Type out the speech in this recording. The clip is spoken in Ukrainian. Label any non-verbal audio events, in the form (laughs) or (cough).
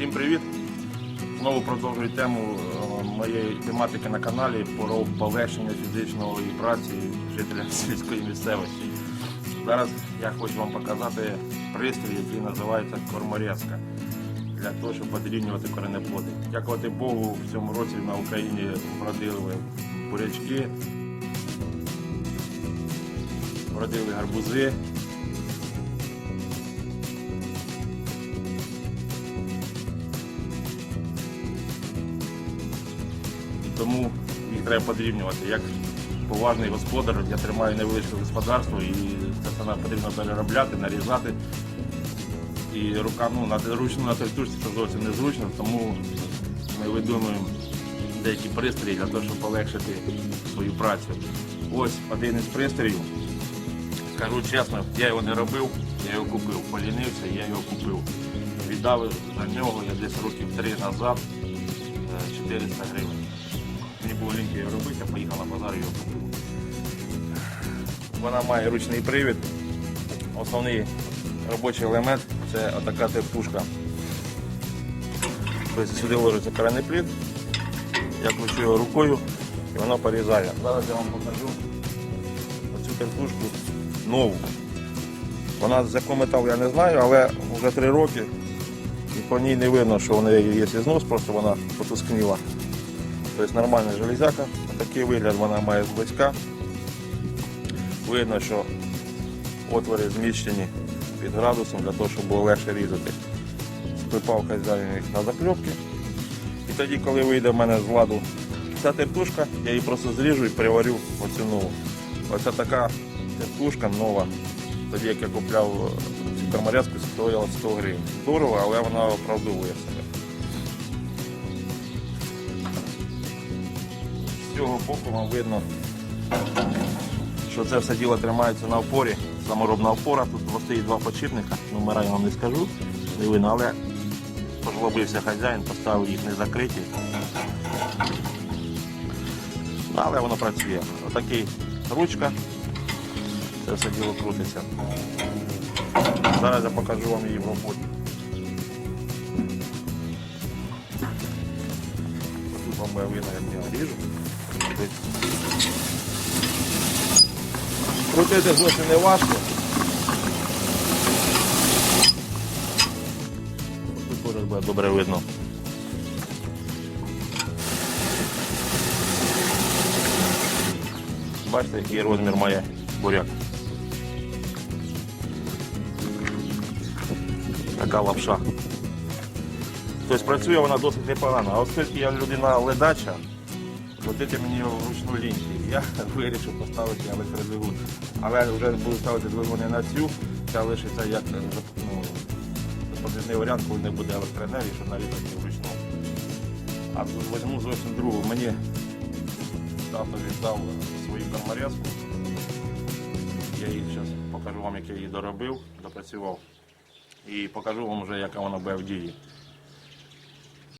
Всім привіт! Знову продовжую тему е, моєї тематики на каналі про полегшення фізичної праці жителям (laughs) сільської місцевості. Зараз я хочу вам показати пристрій, який називається корморезка для того, щоб подрібнювати коренеплоди. Дякувати Богу, в цьому році на Україні вродили бурячки, вродили гарбузи. Тому їх треба подрібнювати. Як поважний господар, я тримаю невеличке господарство і це все потрібно переробляти, нарізати. І рука ну, на ручну на тертушці це зовсім незручно, тому ми видумуємо деякі пристрої для того, щоб полегшити свою працю. Ось один із пристроїв. Скажу чесно, я його не робив, я його купив. Полінився, я його купив. Віддав за нього я десь років три назад е, 400 гривень. Я поїхав на базар його купив. Вона має ручний привід. Основний робочий елемент це отака тертушка. Тобто сюди ложиться караний плід, я кручу його рукою і воно порізає. Зараз я вам покажу оцю тертушку нову. Вона з якого металу я не знаю, але вже три роки і по ній не видно, що в неї є знос, просто вона потускніла. Тобто нормальна железяка, такий вигляд вона має зблизька. Видно, що отвори зміщені під градусом для того, щоб було легше різати. Припав хазяїн їх на закльопки. І тоді, коли вийде в мене з ладу ця тертушка, я її просто зріжу і переварю в оцю нову. Оця така тертушка нова. Тоді як я купляв цю корморезку, стоїла 100 гривень. Дорого, але вона оправдовує себе. З цього боку вам видно, що це все діло тримається на опорі. Саморобна опора, тут стоїть два подшипника, номера я вам не скажу, не видно, але пожлобився хазяїн, поставив їх не закриті. Ну, Але воно працює. Отакий ручка, це все діло крутиться. Зараз я покажу вам її в роботі. Вам буде видно, як я ріжу. Крутити зовсім не важко. Тут буде добре видно. Бачите, який розмір має буряк. Така лапша. Тобто працює вона досить непогано. А оскільки я людина ледача, Платити мені вручну ліньки. Я (laughs) вирішив поставити електродвигун. Але вже буду ставити двигун не на цю, ця лишиться як е, ну, запобіжний варіант, коли не буде електроенергії, щоб нарізати вручну. А тут візьму зовсім другу. Мені тато віддав свою кармарезку. Я її зараз покажу вам, як я її доробив, допрацював. І покажу вам вже, яка вона буде в дії.